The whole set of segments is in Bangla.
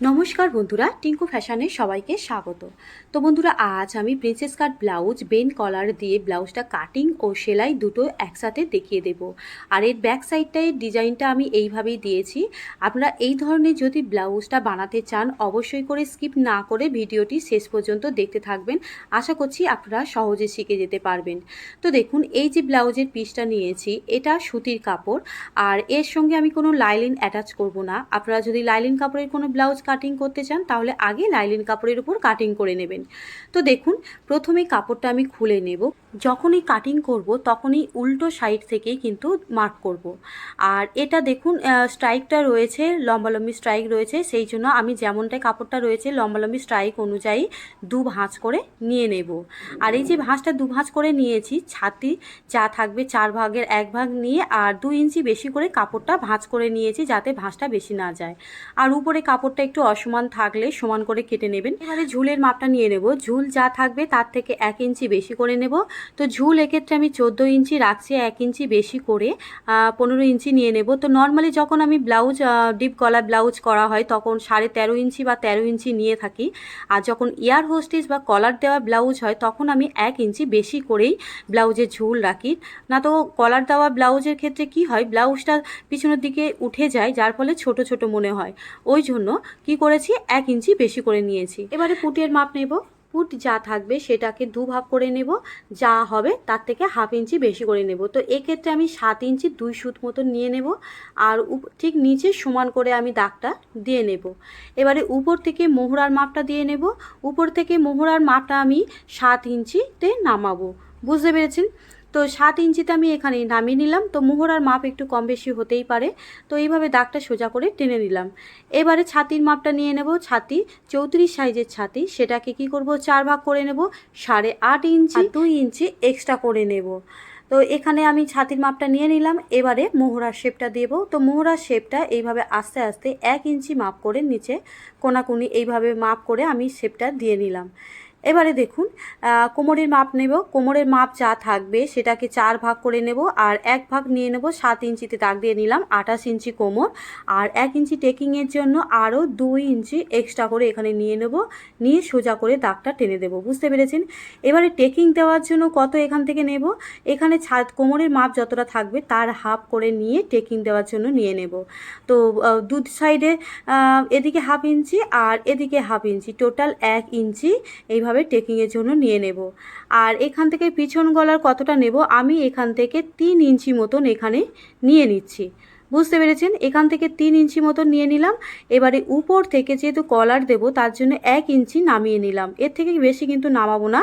নমস্কার বন্ধুরা, টিঙ্কু ফ্যাশনে সবাইকে স্বাগত। তো বন্ধুরা, আজ আমি princess cut blouse, ban collar দিয়ে ব্লাউজটা কাটিং ও সেলাই দুটো একসাথে দেখিয়ে দেব। আর এর ব্যাক সাইডটায় ডিজাইনটা আমি এইভাবেই দিয়েছি। আপনারা এই ধরনের যদি ব্লাউজটা বানাতে চান, অবশ্যই করে স্কিপ না করে ভিডিওটি শেষ পর্যন্ত দেখতে থাকবেন। আশা করছি আপনারা সহজে শিখে যেতে পারবেন। তো দেখুন, এই যে ব্লাউজের পিসটা নিয়েছি, এটা সুতির কাপড়। আর এর সঙ্গে আমি কোনো লাইলিন অ্যাটাচ করব না। আপনারা যদি লাইলিন কাপড়ের কোনো ব্লাউজ কাটিং করতে চান, তাহলে আগে লাইলিন কাপড়ের উপর কাটিং করে নেবেন। তো দেখুন, প্রথমে কাপড়টা আমি খুলে নেব। যখনই কাটিং করব, তখনই উল্টো সাইড থেকেই কিন্তু মার্ক করব। আর এটা দেখুন স্ট্রাইকটা রয়েছে, লম্বালম্বি স্ট্রাইক রয়েছে, সেই জন্য আমি যেমনটাই কাপড়টা রয়েছে, লম্বালম্বি স্ট্রাইক অনুযায়ী দু ভাঁজ করে নিয়ে নেব। আর এই যে ভাঁজটা দু ভাঁজ করে নিয়েছি, ছাতি যা থাকবে চার ভাগের এক ভাগ নিয়ে আর দু ইঞ্চি বেশি করে কাপড়টা ভাঁজ করে নিয়েছি, যাতে ভাঁজটা বেশি না যায়। আর উপরে কাপড়টা একটু অসমান থাকলে সমান করে কেটে নেবেন। এবারে ঝুলের মাপটা নিয়ে নেব। ঝুল যা থাকবে তার থেকে এক ইঞ্চি বেশি করে নেব। তো ঝুল এক্ষেত্রে আমি চোদ্দ ইঞ্চি রাখছি, এক ইঞ্চি বেশি করে পনেরো ইঞ্চি নিয়ে নেব। তো নর্মালি যখন আমি ব্লাউজ ডিপ গলা ব্লাউজ করা হয় তখন সাড়ে তেরো ইঞ্চি বা তেরো ইঞ্চি নিয়ে থাকি। আর যখন ইয়ার হোস্টেজ বা কলার দেওয়া ব্লাউজ হয় তখন আমি এক ইঞ্চি বেশি করেই ব্লাউজের ঝুল রাখি। না তো কলার দেওয়া ব্লাউজের ক্ষেত্রে কি হয়? ব্লাউজটা পিছনের দিকে উঠে যায়, যার ফলে ছোট ছোট মনে হয়। ওই জন্য কি করেছি? এক ইঞ্চি বেশি করে নিয়েছি। এবারে পুটের মাপ নেব। পুট যা থাকবে সেটাকে দু ভাগ করে নেব। যা হবে তার থেকে হাফ ইঞ্চি বেশি করে নেব। তো এক্ষেত্রে আমি সাত ইঞ্চি দুই সুত মতন নিয়ে নেব। আর ঠিক নিচে সমান করে আমি দাগটা দিয়ে নেব। এবারে উপর থেকে মোহরার মাপটা দিয়ে নেব। উপর থেকে মোহরার মাপটা আমি সাত ইঞ্চিতে নামাবো। বুঝতে পেরেছেন? তো সাত ইঞ্চিতে আমি এখানে নামিয়ে নিলাম। তো মোহরার মাপ একটু কম বেশি হতেই পারে। তো এইভাবে দাগটা সোজা করে টেনে নিলাম। এবারে ছাতির মাপটা নিয়ে নেব। ছাতি চৌত্রিশ সাইজের ছাতি। সেটাকে কি করব? চার ভাগ করে নেব। সাড়ে আট ইঞ্চি দুই ইঞ্চি এক্সট্রা করে নেব। তো এখানে আমি ছাতির মাপটা নিয়ে নিলাম। এবারে মোহরার শেপটা দেব। তো মোহরার শেপটা এইভাবে আস্তে আস্তে এক ইঞ্চি মাপ করে নিচে কোনাকুনি এইভাবে মাপ করে আমি শেপটা দিয়ে নিলাম। এবারে দেখুন কোমরের মাপ নেব। কোমরের মাপ যা থাকবে সেটাকে চার ভাগ করে নেব আর এক ভাগ নিয়ে নেব সাত ইঞ্চিতে দাগ দিয়ে নিলাম আঠাশ ইঞ্চি কোমর। আর এক ইঞ্চি টেকিংয়ের জন্য আরও দুই ইঞ্চি এক্সট্রা করে এখানে নিয়ে নেব। নিয়ে সোজা করে দাগটা টেনে দেবো। বুঝতে পেরেছেন? এবারে টেকিং দেওয়ার জন্য কত এখান থেকে নেব? এখানে ছাদ কোমরের মাপ যতটা থাকবে তার হাফ করে নিয়ে টেকিং দেওয়ার জন্য নিয়ে নেব। তো দু সাইডে এদিকে হাফ ইঞ্চি আর এদিকে হাফ ইঞ্চি। টোটাল এক ইঞ্চি। এইভাবে এইভাবে টেকিংয়ের জন্য নিয়ে নেব। আর এখান থেকে পিছন গলার কতটা নেব, আমি এখান থেকে তিন ইঞ্চি মতন এখানে নিয়ে নিচ্ছি। বুঝতে পেরেছেন? এখান থেকে তিন ইঞ্চি মতো নিয়ে নিলাম। এবারে উপর থেকে যেহেতু কলার দেব, তার জন্য এক ইঞ্চি নামিয়ে নিলাম। এর থেকে বেশি কিন্তু নামাবো না।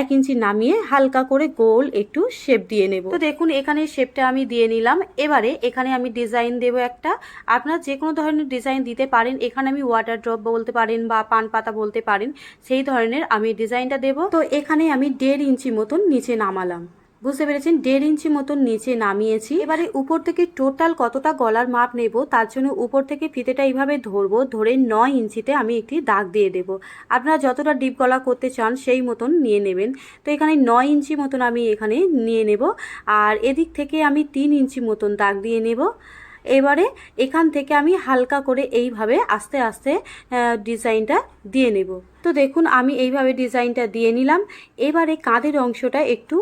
এক ইঞ্চি নামিয়ে হালকা করে গোল একটু শেপ দিয়ে নেব। তো দেখুন, এখানে শেপটা আমি দিয়ে নিলাম। এবারে এখানে আমি ডিজাইন দেব একটা। আপনারা যে কোনো ধরনের ডিজাইন দিতে পারেন। এখানে আমি ওয়াটার ড্রপ বলতে পারেন বা পান পাতা বলতে পারেন। সেই ধরনের আমি ডিজাইনটা দেব। তো এখানে আমি দেড় ইঞ্চি মতন নিচে নামালাম। বুঝতে পেরেছেন? দেড় ইঞ্চি মতন নিচে নামিয়েছি। এবারে উপর থেকে টোটাল কতটা গলার মাপ নেব? তার জন্য উপর থেকে ফিতেটা এইভাবে ধরবো, ধরে নয় ইঞ্চিতে আমি একটি দাগ দিয়ে দেব। আপনারা যতটা ডিপ গলা করতে চান, সেই মতন নিয়ে নেবেন। তো এখানে নয় ইঞ্চি মতন আমি এখানে নিয়ে নেব। আর এদিক থেকে আমি তিন ইঞ্চি মতন দাগ দিয়ে নেব। এবারে এখান থেকে আমি হালকা করে এইভাবে আস্তে আস্তে ডিজাইনটা দিয়ে নেব। তো দেখুন, আমি এইভাবে ডিজাইনটা দিয়ে নিলাম। এবারে কাঁধের অংশটা একটু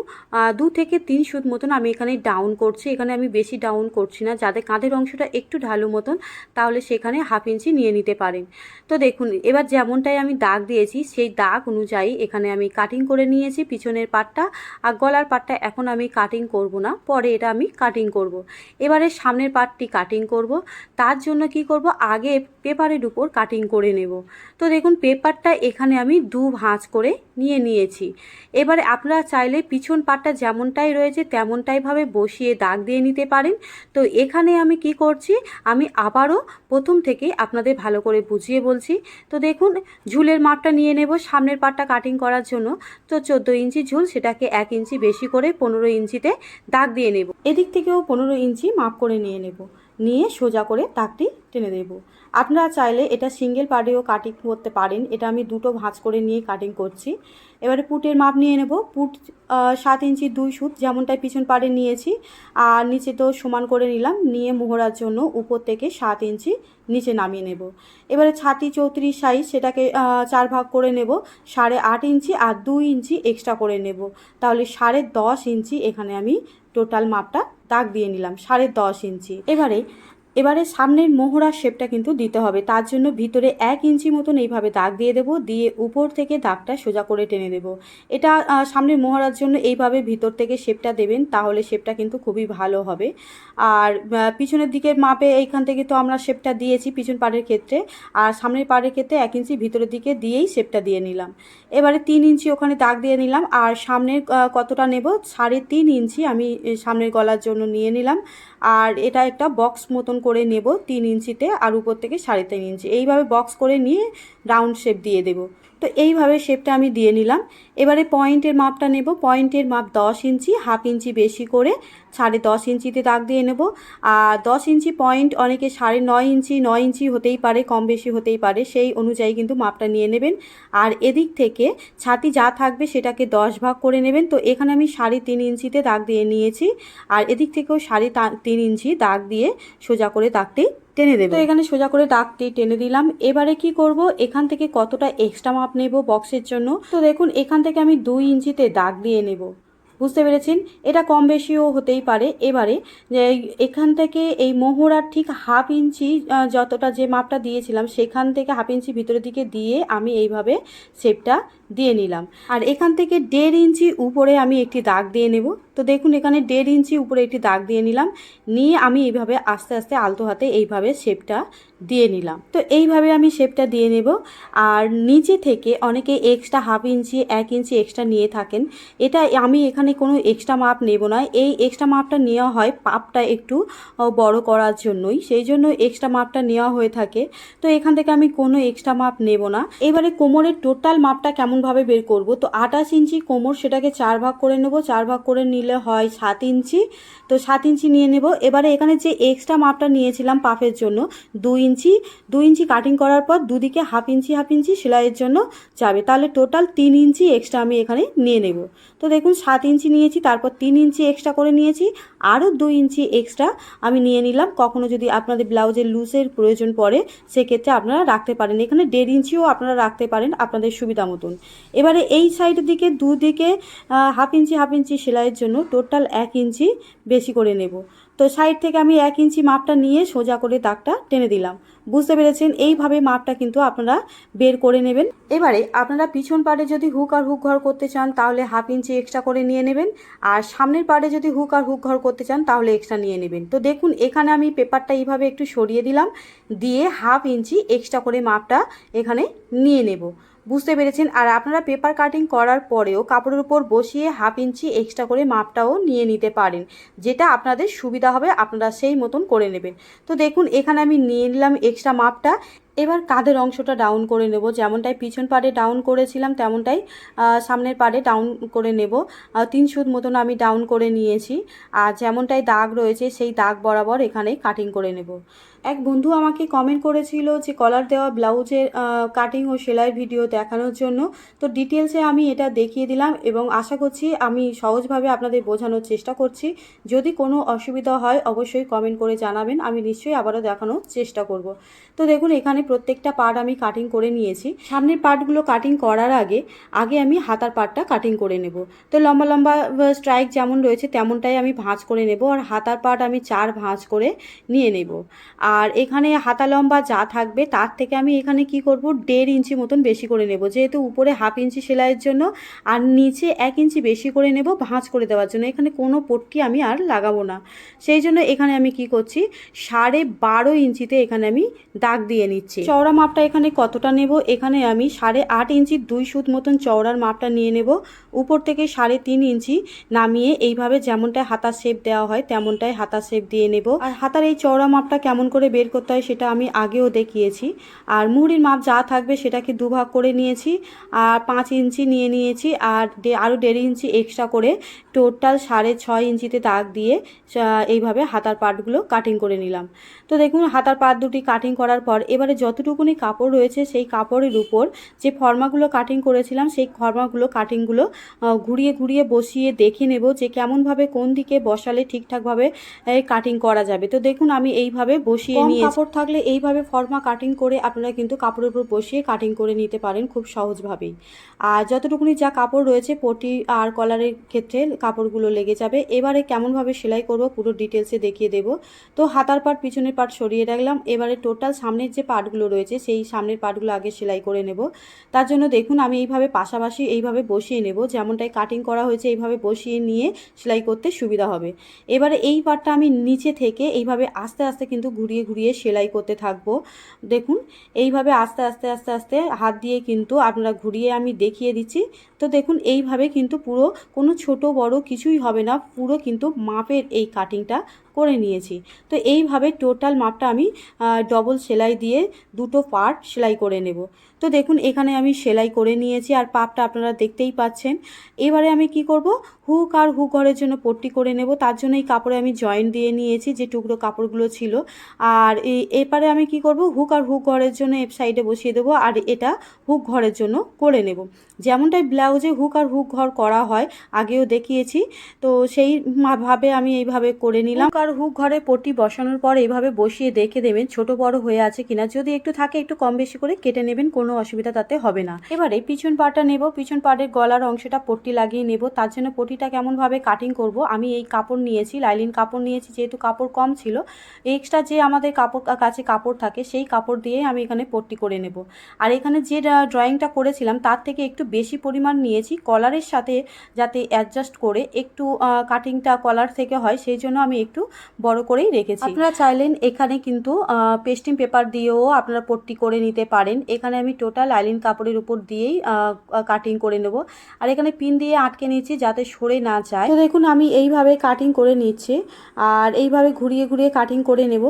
দু থেকে তিন সুত মতন আমি এখানে ডাউন করছি। এখানে আমি বেশি ডাউন করছি না। যাতে কাঁধের অংশটা একটু ঢালু মতন, তাহলে সেখানে হাফ ইঞ্চি নিয়ে নিতে পারেন। তো দেখুন, এবার যেমনটাই আমি দাগ দিয়েছি, সেই দাগ অনুযায়ী এখানে আমি কাটিং করে নিয়েছি পিছনের পাটটা। আর গলার পাটটা এখন আমি কাটিং করব না, পরে এটা আমি কাটিং করব। এবারে সামনের পাটটি কাটিং করব। তার জন্য কি করব? আগে পেপারের উপর কাটিং করে নেব। তো দেখুন, পেপারটা এখানে আমি দু ভাঁজ করে নিয়ে নিয়েছি। এবারে আপনারা চাইলে পিছন পাটটা যেমনটাই রয়েছে তেমনটাইভাবে বসিয়ে দাগ দিয়ে নিতে পারেন। তো এখানে আমি কি করছি, আমি আবারও প্রথম থেকে আপনাদের ভালো করে বুঝিয়ে বলছি। তো দেখুন, ঝুলের মাপটা নিয়ে নেব সামনের পাটটা কাটিং করার জন্য। তো চোদ্দ ইঞ্চি ঝুল সেটাকে এক ইঞ্চি বেশি করে পনেরো ইঞ্চিতে দাগ দিয়ে নেব। এদিক থেকেও পনেরো ইঞ্চি মাপ করে নিয়ে নেব। নিয়ে সোজা করে তাকটি টেনে দেব আপনারা চাইলে এটা সিঙ্গেল পার্টেও কাটিং করতে পারেন। এটা আমি দুটো ভাঁজ করে নিয়ে কাটিং করছি। এবারে পুটের মাপ নিয়ে নেব। পুট সাত ইঞ্চি দুই সুত যেমনটাই পিছন পাড়ে নিয়েছি। আর নিচে তো সমান করে নিলাম। নিয়ে মোহরার জন্য উপর থেকে সাত ইঞ্চি নিচে নামিয়ে নেব। এবারে ছাতি চৌত্রিশ সাইজ সেটাকে চার ভাগ করে নেব। সাড়ে আট ইঞ্চি আর দুই ইঞ্চি এক্সট্রা করে নেব। তাহলে সাড়ে দশ ইঞ্চি এখানে আমি টোটাল মাপটা দাগ দিয়ে নিলাম। সাড়ে দশ ইঞ্চি। এবারে এবারে সামনের মোহরার শেপটা কিন্তু দিতে হবে। তার জন্য ভিতরে এক ইঞ্চি মতন এইভাবে দাগ দিয়ে দেবো, দিয়ে উপর থেকে দাগটা সোজা করে টেনে দেবো। এটা সামনের মোহরার জন্য এইভাবে ভিতর থেকে শেপটা দেবেন, তাহলে শেপটা কিন্তু খুবই ভালো হবে। আর পিছনের দিকের মাপে এইখান থেকে তো আমরা শেপটা দিয়েছি পিছন পাড়ের ক্ষেত্রে, আর সামনের পাড়ের ক্ষেত্রে এক ইঞ্চি ভিতরের দিকে দিয়েই শেপটা দিয়ে নিলাম। এবারে তিন ইঞ্চি ওখানে দাগ দিয়ে নিলাম, আর সামনের কতটা নেব? সাড়ে তিন ইঞ্চি আমি সামনের গলার জন্য নিয়ে নিলাম। আর এটা একটা বক্স মতন করে নেব তিন ইঞ্চিতে, আর উপর থেকে সাড়ে তিন ইঞ্চি। এইভাবে বক্স করে নিয়ে রাউন্ড শেপ দিয়ে দেব। তো এইভাবে শেপটা আমি দিয়ে নিলাম। এবারে পয়েন্টের মাপটা নেব। পয়েন্টের মাপ দশ ইঞ্চি, হাফ ইঞ্চি বেশি করে সাড়ে দশ ইঞ্চিতে দাগ দিয়ে নেব। আর দশ ইঞ্চি পয়েন্ট অনেকে সাড়ে নয় ইঞ্চি নয় ইঞ্চি হতেই পারে, কম বেশি হতেই পারে, সেই অনুযায়ী কিন্তু মাপটা নিয়ে নেবেন। আর এদিক থেকে ছাতি যা থাকবে সেটাকে দশ ভাগ করে নেবেন। তো এখানে আমি সাড়ে তিন ইঞ্চিতে দাগ দিয়ে নিয়েছি। আর এদিক থেকেও সাড়ে তিন ইঞ্চি দাগ দিয়ে সোজা করে দাগটি টেনে দেবো। তো এখানে সোজা করে দাগটি টেনে দিলাম। এবারে কি করব? এখান থেকে কতটা এক্সট্রা মাপ নেব বক্সের জন্য? তো দেখুন, এখান থেকে আমি দুই ইঞ্চিতে দাগ দিয়ে নেব। বুঝতে পেরেছেন? এটা কম বেশিও হতেই পারে। এবারে এখান থেকে এই মোহরার ঠিক হাফ ইঞ্চি যতটা যে মাপটা দিয়েছিলাম, সেখান থেকে হাফ ইঞ্চি ভিতরের দিকে দিয়ে আমি এইভাবে শেপটা দিয়ে নিলাম। আর এখান থেকে দেড় ইঞ্চি উপরে আমি একটি দাগ দিয়ে নেব। তো দেখুন, এখানে দেড় ইঞ্চি উপরে একটি দাগ দিয়ে নিলাম। নিয়ে আমি এইভাবে আস্তে আস্তে আলতো হাতে এইভাবে শেপটা দিয়ে নিলাম। তো এইভাবে আমি শেপটা দিয়ে নেব। আর নিচে থেকে অনেকে এক্সট্রা হাফ ইঞ্চি এক ইঞ্চি এক্সট্রা নিয়ে থাকেন। এটা আমি এখানে কোনো এক্সট্রা মাপ নেব না। এই এক্সট্রা মাপটা নেওয়া হয় পাপটা একটু বড় করার জন্যই। সেই জন্য এক্সট্রা মাপটা নেওয়া হয়ে থাকে। তো এখান থেকে আমি কোনো এক্সট্রা মাপ নেব না। এবারে কোমরের টোটাল মাপটা কেমনভাবে বের করব? তো আঠাশ ইঞ্চি কোমর সেটাকে চার ভাগ করে নেব। চার ভাগ করে নিলে হয় সাত ইঞ্চি তো সাত ইঞ্চি নিয়ে নেব। এবারে এখানে যে এক্সট্রা মাপটা নিয়েছিলাম পাফের জন্য, দুই ইঞ্চি, দুই ইঞ্চি কাটিং করার পর দুদিকে হাফ ইঞ্চি হাফ ইঞ্চি সেলাইয়ের জন্য যাবে। তাহলে টোটাল তিন ইঞ্চি এক্সট্রা আমি এখানে নিয়ে নেব। তো দেখুন, সাত ইঞ্চি নিয়েছি, তারপর তিন ইঞ্চি এক্সট্রা করে নিয়েছি, আরও দুই ইঞ্চি এক্সট্রা আমি নিয়ে নিলাম। কখনো যদি আপনাদের ব্লাউজের লুজের প্রয়োজন পড়ে, সেক্ষেত্রে আপনারা রাখতে পারেন। এখানে দেড় ইঞ্চিও আপনারা রাখতে পারেন আপনাদের সুবিধা মতন। এবারে এই সাইডের দিকে, দুদিকে হাফ ইঞ্চি হাফ ইঞ্চি সেলাইয়ের জন্য টোটাল এক ইঞ্চি বেশি করে নেব। তো সাইড থেকে আমি এক ইঞ্চি মাপটা নিয়ে সোজা করে দাগটা টেনে দিলাম। বুঝতে পেরেছেন? এইভাবে মাপটা কিন্তু আপনারা বের করে নেবেন। এবারে আপনারা পিছন পাড়ে যদি হুক আর হুক ঘর করতে চান, তাহলে হাফ ইঞ্চি এক্সট্রা করে নিয়ে নেবেন। আর সামনের পাড়ে যদি হুক আর হুক ঘর করতে চান, তাহলে এক্সট্রা নিয়ে নেবেন। তো দেখুন, এখানে আমি পেপারটা এইভাবে একটু সরিয়ে দিলাম। দিয়ে হাফ ইঞ্চি এক্সট্রা করে মাপটা এখানে নিয়ে নেব। বুঝতে পেরেছেন। আর আপনারা পেপার কাটিং করার পরেও কাপড়ের উপর বসিয়ে হাফ ইঞ্চি এক্সট্রা করে মাপটাও নিয়ে নিতে পারেন। যেটা আপনাদের সুবিধা হবে, আপনারা সেই মতন করে নেবেন। তো দেখুন, এখানে আমি নিয়ে নিলাম এক্সট্রা মাপটা। এবার কাঁধের অংশটা ডাউন করে নেব। যেমনটাই পিছন পাড়ে ডাউন করেছিলাম, তেমনটাই সামনের পাড়ে ডাউন করে নেব। তিন সুদ মতন আমি ডাউন করে নিয়েছি। আর যেমনটাই দাগ রয়েছে, সেই দাগ বরাবর এখানে কাটিং করে নেব। এক বন্ধু আমাকে কমেন্ট করেছিল যে কলার দেওয়া ব্লাউজের কাটিং ও সেলাই ভিডিও দেখানোর জন্য। তো ডিটেলসে আমি এটা দেখিয়ে দিলাম এবং আশা করছি আমি সহজভাবে আপনাদের বোঝানোর চেষ্টা করছি। যদি কোনো অসুবিধা হয়, অবশ্যই কমেন্ট করে জানাবেন। আমি নিশ্চয়ই আবারও দেখানোর চেষ্টা করব। তো দেখুন, এখানে প্রত্যেকটা পার্ট আমি কাটিং করে নিয়েছি। সামনের পার্টগুলো কাটিং করার আগে আগে আমি হাতার পার্টটা কাটিং করে নেব। তো লম্বা লম্বা স্ট্রাইক যেমন রয়েছে, তেমনটাই আমি ভাঁজ করে নেব। আর হাতার পার্ট আমি চার ভাঁজ করে নিয়ে নেব। আর এখানে হাতা লম্বা যা থাকবে তার থেকে আমি এখানে কি করব? দেড় ইঞ্চি মতন বেশি করে নেব। যেহেতু উপরে হাফ ইঞ্চি সেলাইয়ের জন্য আর নিচে এক ইঞ্চি বেশি করে নেব ভাঁজ করে দেওয়ার জন্য। এখানে কোনো পট্টি আমি আর লাগাবো না। সেই জন্য এখানে আমি কি করছি? সাড়ে বারো ইঞ্চিতে এখানে আমি দাগ দিয়ে নিচ্ছি। চওড়া মাপটা এখানে কতটা নেব? এখানে আমি সাড়ে আট ইঞ্চির দুই সুত মতন চওড়ার মাপটা নিয়ে নেব। উপর থেকে সাড়ে তিন ইঞ্চি নামিয়ে এইভাবে যেমনটায় হাতা শেপ দেওয়া হয়, তেমনটাই হাতা শেপ দিয়ে নেব। আর হাতার এই চওড়া মাপটা কেমন করে বের করতে হয় সেটা আমি আগেও দেখিয়েছি। আর মুহুরির মাপ যা থাকবে সেটাকে দুভাগ করে নিয়েছি, আর পাঁচ ইঞ্চি নিয়ে নিয়েছি, আর আরও দেড় ইঞ্চি এক্সট্রা করে টোটাল সাড়ে ছয় ইঞ্চিতে দাগ দিয়ে এইভাবে হাতার পার্টগুলো কাটিং করে নিলাম। তো দেখুন, হাতার পার্ট দুটি কাটিং করার পর এবারে যতটুকুনি কাপড় রয়েছে সেই কাপড়ের উপর যে ফর্মাগুলো কাটিং করেছিলাম, সেই ফর্মাগুলো কাটিংগুলো ঘুরিয়ে ঘুরিয়ে বসিয়ে দেখে নেব যে কেমনভাবে কোন দিকে বসালে ঠিকঠাকভাবে কাটিং করা যাবে। তো দেখুন, আমি এইভাবে বসিয়ে নিয়ে কাপড় থাকলে এইভাবে ফর্মা কাটিং করে আপনারা কিন্তু কাপড়ের উপর বসিয়ে কাটিং করে নিতে পারেন খুব সহজভাবেই। আর যতটুকুনি যা কাপড় রয়েছে পটি আর কলারের ক্ষেত্রে কাপড়গুলো লেগে যাবে। এবারে কেমনভাবে সেলাই করব পুরো ডিটেলসে দেখিয়ে দেব। তো হাতার পাট পিছনের পাট সরিয়ে রাখলাম। এবারে টোটাল সামনের যে পাটগুলো রয়েছে সেই সামনের পাটগুলো আগে সেলাই করে নেব। তার জন্য দেখুন আমি এইভাবে পাশাপাশি এইভাবে বসিয়ে নেব। যেমনটাই কাটিং করা হয়েছে এইভাবে বসিয়ে নিয়ে সেলাই করতে সুবিধা হবে। এবারে এই পার্টটা আমি নিচে থেকে এইভাবে আস্তে আস্তে কিন্তু ঘুরিয়ে ঘুরিয়ে ঘুরিয়ে সেলাই করতে থাকব। দেখুন, এইভাবে আস্তে আস্তে আস্তে আস্তে হাত দিয়ে কিন্তু আপনারা ঘুরিয়ে আমি দেখিয়ে দিচ্ছি। তো দেখুন, এইভাবে কিন্তু পুরো কোনো ছোট বড় কিছুই হবে না, পুরো কিন্তু মাপের এই কাটিংটা করে নিয়েছি। তো এইভাবে টোটাল মাপটা আমি ডবল সেলাই দিয়ে দুটো পার্ট সেলাই করে নেব। তো দেখুন, এখানে আমি সেলাই করে নিয়েছি আর পাপটা আপনারা দেখতেই পাচ্ছেন। এবারে আমি কি করব? হুক আর হুক ঘরের জন্য পট্টি করে নেব। তার জন্য এই কাপড়ে আমি জয়েন্ট দিয়ে নিয়েছি যে টুকরো কাপড়গুলো ছিল। আর এবারে আমি কি করব? হুক আর হুক ঘরের জন্য এফ সাইডে বসিয়ে দেবো আর এটা হুক ঘরের জন্য করে নেব। যেমনটাই ব্লাউজে হুক আর হুক ঘর করা হয়, আগেও দেখিয়েছি। তো সেই ভাবে আমি এইভাবে করে নিলাম। হুক আর হুক ঘরে পট্টি বসানোর পর এইভাবে বসিয়ে দেখে দেবেন ছোট বড় হয়ে আছে কিনা। যদি একটু থাকে, একটু কম বেশি করে কেটে নেবেন, কোনো অসুবিধা তাতে হবে না। এবারে পিছন পাটা নেব, পিছন পাটের গলার অংশটা পট্টি লাগিয়ে নেব। তার জন্য পট্টিটা কেমনভাবে কাটিং করব? আমি এই কাপড় নিয়েছি লাইলিন কাপড় নিয়েছি, যেহেতু কাপড় কম ছিল। এক্সট্রা যে আমাদের কাপড় কাছে কাপড় থাকে, সেই কাপড় দিয়ে আমি এখানে পট্টি করে নেব। আর এখানে যে ড্রয়িংটা করেছিলাম, তার থেকে একটু বেশি পরিমাণ নিয়েছি। কলারের সাথে যাতে অ্যাডজাস্ট করে একটু কাটিংটা কলার থেকে হয়, সেই জন্য আমি একটু বড় করেই রেখেছি। আপনারা চাইলেন এখানে কিন্তু পেস্টিং পেপার দিয়েও আপনারা পট্টি করে নিতে পারেন। এখানে আমি টোটাল আইলিন কাপড়ের উপর দিয়েই কাটিং করে নেব। আর এখানে পিন দিয়ে আটকে নিয়েছি যাতে সরে না যায়। তো দেখুন আমি এইভাবে কাটিং করে নিচ্ছি। আর এইভাবে ঘুরিয়ে ঘুরিয়ে কাটিং করে নেব।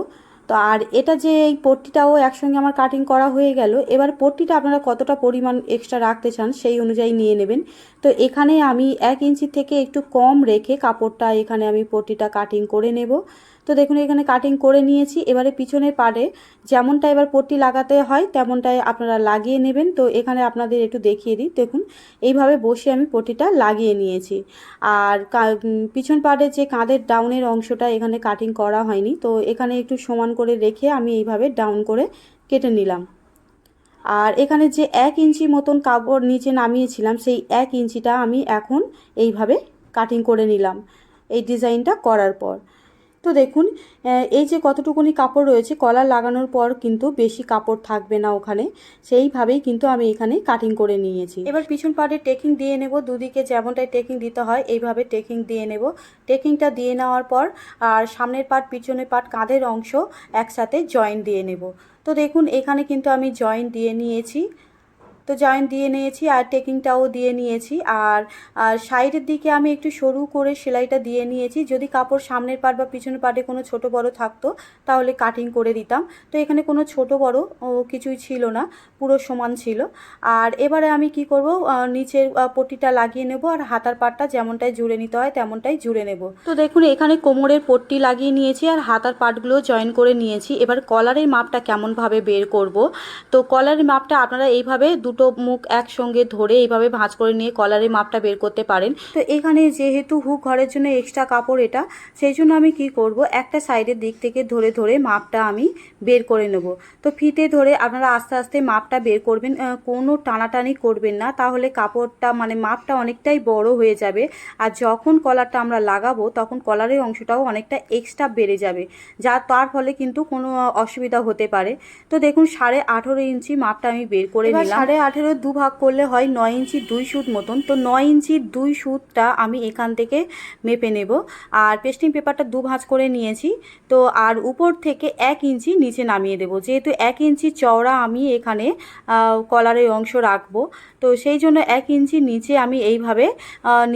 তো আর এটা যে এই পট্টিটাও একসঙ্গে আমার কাটিং করা হয়ে গেল, এবার পট্টিটা আপনারা কতটা পরিমাণ এক্সট্রা রাখতে চান সেই অনুযায়ী নিয়ে নেবেন। তো এখানে আমি এক ইঞ্চি থেকে একটু কম রেখে কাপড়টা এখানে আমি পট্টিটা কাটিং করে নেব। তো দেখুন, এখানে কাটিং করে নিয়েছি। এবারে পিছনের পাড়ে যেমনটা এবার পট্টি লাগাতে হয়, তেমনটাই আপনারা লাগিয়ে নেবেন। তো এখানে আপনাদের একটু দেখিয়ে দিই। দেখুন, এইভাবে বসে আমি পট্টিটা লাগিয়ে নিয়েছি। আর পিছন পাড়ে যে কাঁধের ডাউনের অংশটা এখানে কাটিং করা হয়নি, তো এখানে একটু সমান করে রেখে আমি এইভাবে ডাউন করে কেটে নিলাম। আর এখানে যে এক ইঞ্চি মতন কাপড় নিচে নামিয়েছিলাম, সেই এক ইঞ্চিটা আমি এখন এইভাবে কাটিং করে নিলাম। এই ডিজাইনটা করার পর। তো দেখুন এই যে কতটুকুনি কাপড় রয়েছে, কলার লাগানোর পর কিন্তু বেশি কাপড় থাকবে না ওখানে। সেইভাবেই কিন্তু আমি এখানে কাটিং করে নিয়েছি। এবার পিছন পাড়ে টেকিং দিয়ে নেব, দুদিকে যেমনটাই টেকিং দিতে হয়, এইভাবে টেকিং দিয়ে নেব। টেকিংটা দিয়ে নেওয়ার পর আর সামনের পার্ট পিছনের পার্ট কাঁধের অংশ একসাথে জয়েন দিয়ে নেব। তো দেখুন, এখানে কিন্তু আমি জয়েন দিয়ে নিয়েছি। তো জয়েন দিয়ে নিয়েছি আর টেকিংটাও দিয়ে নিয়েছি। আর সাইডের দিকে আমি একটু সরু করে সেলাইটা দিয়ে নিয়েছি। যদি কাপড় সামনের পার্ট বা পিছনের পার্টে কোনো ছোট বড় থাকতো তাহলে কাটিং করে দিতাম। তো এখানে কোনো ছোট বড় ও, কিছুই ছিল না পুরো সমান ছিল। আর এবারে আমি কি করব নিচের পট্টিটা লাগিয়ে নেব আর হাতার পাটটা যেমনটাই জুড়ে নিতে হয় তেমনটাই জুড়ে নেব। তো দেখুন এখানে কোমরের পট্টি লাগিয়ে নিয়েছি আর হাতার পাটগুলো জয়েন করে নিয়েছি। এবার কলারের মাপটা কেমনভাবে বের করব? তো কলারের মাপটা আপনারা এইভাবে দুটো মুখ একসঙ্গে ধরে এইভাবে ভাঁজ করে নিয়ে কলারের মাপটা বের করতে পারেন। তো এখানে যেহেতু হুক ঘরের জন্য এক্সট্রা কাপড় এটা সেই জন্য আমি কি করব? একটা সাইডের দিক থেকে ধরে ধরে মাপটা আমি বের করে নেব। তো ফিতে ধরে আপনারা আস্তে আস্তে মাপটা বের করবেন। কোনো টানাটানি করবেন না তাহলে কাপড়টা মানে মাপটা অনেকটাই বড় হয়ে যাবে। আর যখন কলারটা আমরা লাগাবো তখন কলারের অংশটাও অনেকটা এক্সট্রা বেড়ে যাবে। যা তার ফলে কিন্তু কোনো অসুবিধা হতে পারে। তো দেখুন সাড়ে আঠেরো ইঞ্চি মাপটা আমি বের করে নিলাম। সাড়ে আঠেরো দু ভাগ করলে হয় নয় ইঞ্চি দুই সুত মতন। তো নয় ইঞ্চির দুই সুতটা আমি এখান থেকে মেপে নেব। আর পেস্টিং পেপারটা দু ভাঁজ করে নিয়েছি। তো আর উপর থেকে এক ইঞ্চি নিচে নামিয়ে দেবো। যেহেতু এক ইঞ্চি চওড়া আমি এখানে কলারের অংশ রাখব। তো সেই জন্য এক ইঞ্চি নিচে আমি এইভাবে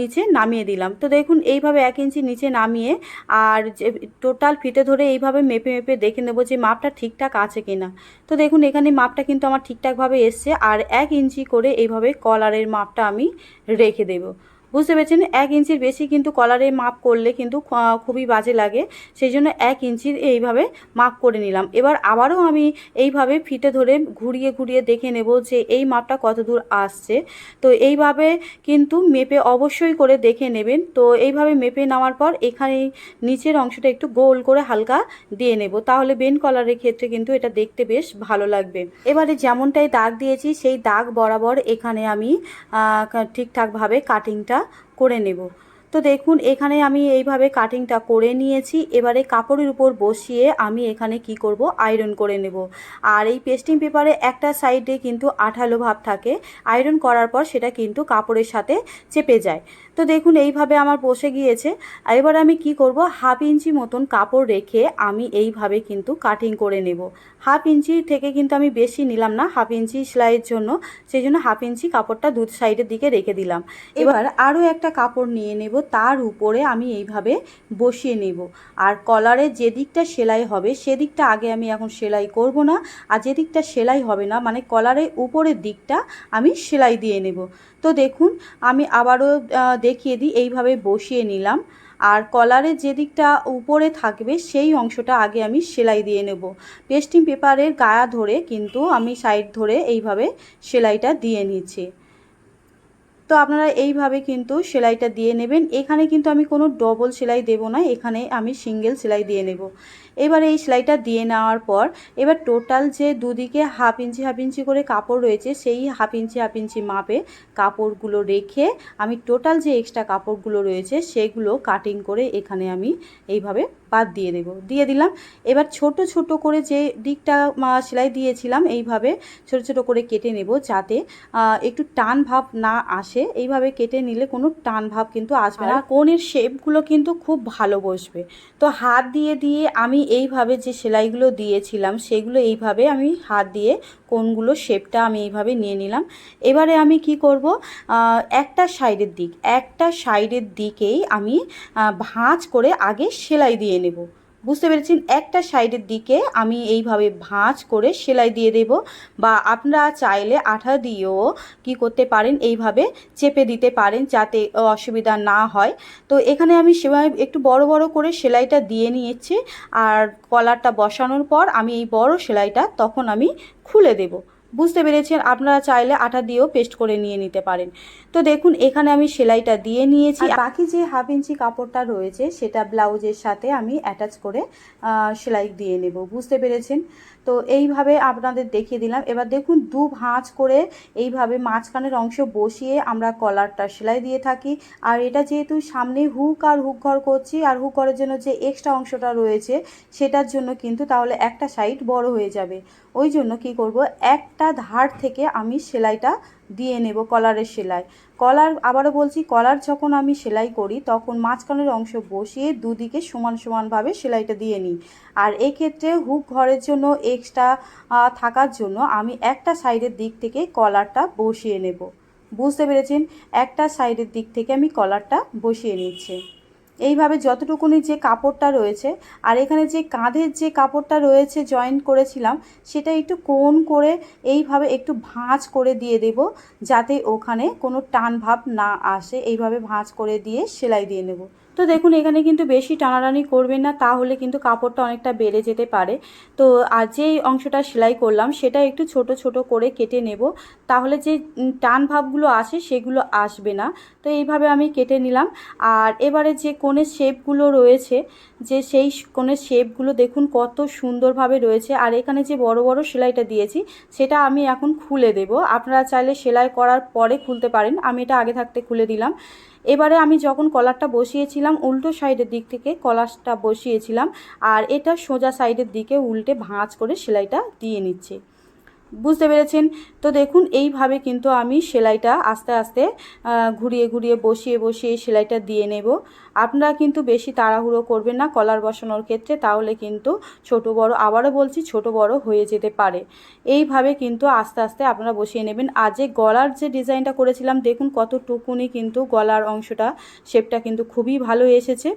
নিচে নামিয়ে দিলাম। তো দেখুন, এইভাবে এক ইঞ্চি নিচে নামিয়ে আর যে টোটাল ফিতে ধরে এইভাবে মেপে মেপে দেখে নেব যে মাপটা ঠিকঠাক আছে কিনা। তো দেখুন, এখানে মাপটা কিন্তু আমার ঠিকঠাকভাবে এসছে। আর এক ইঞ্চি করে এইভাবে কলারের মাপটা আমি রেখে দেবো। বুঝতে পেরেছেন? এক ইঞ্চির বেশি কিন্তু কলারে মাপ করলে কিন্তু খুবই বাজে লাগে। সেই জন্য এক ইঞ্চির এইভাবে মাপ করে নিলাম। এবার আবারও আমি এইভাবে ফিটে ধরে ঘুরিয়ে ঘুরিয়ে দেখে নেব যে এই মাপটা কত দূর আসছে। তো এইভাবে কিন্তু মেপে অবশ্যই করে দেখে নেবেন। তো এইভাবে মেপে নেওয়ার পর এখানে নিচের অংশটা একটু গোল করে হালকা দিয়ে নেব। তাহলে বেন কলারের ক্ষেত্রে কিন্তু এটা দেখতে বেশ ভালো লাগবে। এবারে যেমনটাই দাগ দিয়েছি, সেই দাগ বরাবর এখানে আমি ঠিকঠাকভাবে কাটিংটা করে নেব। তো দেখুন, এখানে আমি এইভাবে কাটিংটা করে নিয়েছি। এবারে কাপড়ের উপর বসিয়ে আমি এখানে কি করব? আয়রন করে নেব। আর এই পেস্টিং পেপারে একটা সাইডে কিন্তু আঠালো ভাব থাকে। আয়রন করার পর সেটা কিন্তু কাপড়ের সাথে চেপে যায়। তো দেখুন, এইভাবে আমার বসে গিয়েছে। এবার আমি কি করব? হাফ ইঞ্চি মতন কাপড় রেখে আমি এইভাবে কিন্তু কাটিং করে নেব। হাফ ইঞ্চি থেকে কিন্তু আমি বেশি নিলাম না, হাফ ইঞ্চি সেলাইয়ের জন্য। সেই জন্য হাফ ইঞ্চি কাপড়টা দু সাইডের দিকে রেখে দিলাম। এবার আরও একটা কাপড় নিয়ে নেব, তার উপরে আমি এইভাবে বসিয়ে নেব। আর কলারের যে দিকটা সেলাই হবে সেদিকটা আগে আমি এখন সেলাই করব না। আর যেদিকটা সেলাই হবে না মানে কলারের উপরের দিকটা আমি সেলাই দিয়ে নেব। তো দেখুন, আমি আবারও দেখিয়ে দিই, এইভাবে বসিয়ে নিলাম। আর কলারের যে দিকটা উপরে থাকবে, সেই অংশটা আগে আমি সেলাই দিয়ে নেব। পেস্টিং পেপারের গায়া ধরে কিন্তু আমি সাইড ধরে এইভাবে সেলাইটা দিয়ে নিচ্ছি। তো আপনারা এইভাবে কিন্তু সেলাইটা দিয়ে নেবেন। এখানে কিন্তু আমি কোনো ডবল সেলাই দেব না, এখানে আমি সিঙ্গেল সেলাই দিয়ে নেব। এবার এই সেলাইটা দিয়ে নেওয়ার পর এবার টোটাল যে দুদিকে হাফ ইঞ্চি হাফ ইঞ্চি করে কাপড় রয়েছে, সেই হাফ ইঞ্চি হাফ ইঞ্চি মাপে কাপড়গুলো রেখে আমি টোটাল যে এক্সট্রা কাপড়গুলো রয়েছে, সেগুলো কাটিং করে এখানে আমি এইভাবে বাদ দিয়ে দেব। দিয়ে দিলাম। এবার ছোট ছোট করে যে দিকটা সেলাই দিয়েছিলাম, এইভাবে ছোট ছোট করে কেটে নেব যাতে একটু টান ভাব না আসে। এইভাবে কেটে নিলে কোনো টান ভাব কিন্তু আসবে না। কোণের শেপগুলো কিন্তু খুব ভালো বসবে। তো হাত দিয়ে দিয়ে আমি এইভাবে যে সেলাইগুলো দিয়েছিলাম, সেগুলো এইভাবে আমি হাত দিয়ে কোনগুলো শেপটা আমি এইভাবে নিয়ে নিলাম। এবারে আমি কি করব? একটা সাইডের দিক, একটা সাইডের দিকেই আমি ভাঁজ করে আগে সেলাই দিয়ে নেব। বুঝতে পেরেছেন? একটা সাইডের দিকে আমি এইভাবে ভাঁজ করে সেলাই দিয়ে দেব বা আপনারা চাইলে আঠা দিয়েও কি করতে পারেন, এইভাবে চেপে দিতে পারেন যাতে অসুবিধা না হয়। তো এখানে আমি সেভাবে একটু বড় বড় করে সেলাইটা দিয়ে নিয়েছি আর কলারটা বসানোর পর আমি এই বড় সেলাইটা তখন আমি খুলে দেব। বুঝতে পেরেছেন আপনারা চাইলে আটা দিয়েও পেস্ট করে নিয়ে নিতে পারেন। তো দেখুন এখানে আমি সেলাইটা দিয়ে নিয়েছি। বাকি যে হাফ ইঞ্চি কাপড়টা রয়েছে সেটা ব্লাউজের সাথে আমি অ্যাটাচ করে সেলাই দিয়ে নেব। বুঝতে পেরেছেন? তো এইভাবে আপনাদের দেখিয়ে দিলাম। এবার দেখুন, দু ভাঁজ করে এইভাবে মাঝখানের অংশ বসিয়ে আমরা কলারটা সেলাই দিয়ে থাকি। আর এটা যেহেতু সামনে হুক আর হুক ঘর করছি, আর হুক ঘরের জন্য যে এক্সট্রা অংশটা রয়েছে, সেটার জন্য কিন্তু তাহলে একটা সাইড বড় হয়ে যাবে। ওই জন্য কি করব, একটা ধার থেকে আমি সেলাইটা দিয়ে নেব কলারের সেলাই। কলার, আবারও বলছি, কলার যখন আমি সেলাই করি, তখন মাঝখানের অংশ বসিয়ে দুদিকে সমান সমানভাবে সেলাইটা দিয়ে নিই। আর এক্ষেত্রে হুক ঘরের জন্য এক্সট্রা থাকার জন্য আমি একটা সাইডের দিক থেকে কলারটা বসিয়ে নেব। বুঝতে পেরেছেন? একটা সাইডের দিক থেকে আমি কলারটা বসিয়ে নিচ্ছি। এইভাবে যতটুকুনি যে কাপড়টা রয়েছে, আর এখানে যে কাঁধের যে কাপড়টা রয়েছে জয়েন করেছিলাম, সেটা একটু কোন করে এইভাবে একটু ভাঁজ করে দিয়ে দেব, যাতে ওখানে কোনো টান ভাব না আসে। এইভাবে ভাঁজ করে দিয়ে সেলাই দিয়ে নেব। তো দেখুন, এখানে কিন্তু বেশি টানাটানি করবেন না, তাহলে কিন্তু কাপড়টা অনেকটা বেড়ে যেতে পারে। তো আর যেই অংশটা সেলাই করলাম, সেটা একটু ছোট ছোট করে কেটে নেব। তাহলে যে টান ভাবগুলো আসে সেগুলো আসবে না। তো এইভাবে আমি কেটে নিলাম। আর এবারে যে কোণের শেপগুলো রয়েছে, যে সেই কোণের শেপগুলো দেখুন কত সুন্দরভাবে রয়েছে। আর এখানে যে বড় বড় সেলাইটা দিয়েছি, সেটা আমি এখন খুলে দেব। আপনারা চাইলে সেলাই করার পরে খুলতে পারেন। আমি এটা আগে থাকতে খুলে দিলাম। এবারে আমি যখন কলারটা বসিয়েছিলাম উল্টো সাইডের দিক থেকে কলারটা বসিয়েছিলাম, আর এটা সোজা সাইডের দিকে উল্টে ভাঁজ করে সেলাইটা দিয়ে নিচ্ছি। বুঝতে পেরেছেন? তো দেখুন, এইভাবে কিন্তু আমি সেলাইটা আস্তে আস্তে ঘুরিয়ে ঘুরিয়ে বসিয়ে বসিয়ে সেলাইটা দিয়ে নেব। আপনারা কিন্তু বেশি তাড়াহুড়ো করবেন না কলার বসানোর ক্ষেত্রে, তাহলে কিন্তু ছোট বড়, আবারও বলছি ছোট বড় হয়ে যেতে পারে। এইভাবে কিন্তু আস্তে আস্তে আপনারা বসিয়ে নেবেন। আর যে গলার যে ডিজাইনটা করেছিলাম, দেখুন কতটুকুনি কিন্তু গলার অংশটা, শেপটা কিন্তু খুবই ভালো এসেছে।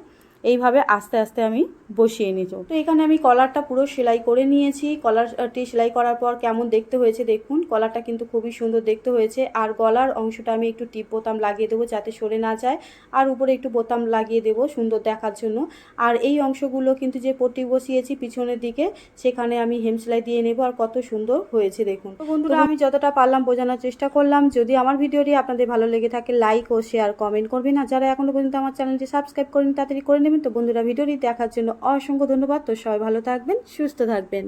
এইভাবে আস্তে আস্তে আমি বসিয়ে নিত তো এখানে আমি কলারটা পুরো সেলাই করে নিয়েছি। কলারটি সেলাই করার পর কেমন দেখতে হয়েছে দেখুন। কলারটা কিন্তু খুবই সুন্দর দেখতে হয়েছে। আর গলার অংশটা আমি একটু টিপ বোতাম লাগিয়ে দেবো যাতে সরে না যায়। আর উপরে একটু বোতাম লাগিয়ে দেবো সুন্দর দেখার জন্য। আর এই অংশগুলো কিন্তু যে পট্টি বসিয়েছি পিছনের দিকে সেখানে আমি হেম সেলাই দিয়ে নেব। আর কত সুন্দর হয়েছে দেখুন। তো বন্ধুরা আমি যতটা পারলাম বোঝানোর চেষ্টা করলাম। যদি আমার ভিডিওটি আপনাদের ভালো লেগে থাকে লাইক ও শেয়ার কমেন্ট করবেন। আর যারা এখনও পর্যন্ত আমার চ্যানেলটি সাবস্ক্রাইব করেন তাড়াতাড়ি করে নেবেন তো বন্ধুরা ভিডিওটি দেখার জন্য অসংখ্য ধন্যবাদ। তো সবাই ভালো থাকবেন সুস্থ থাকবেন।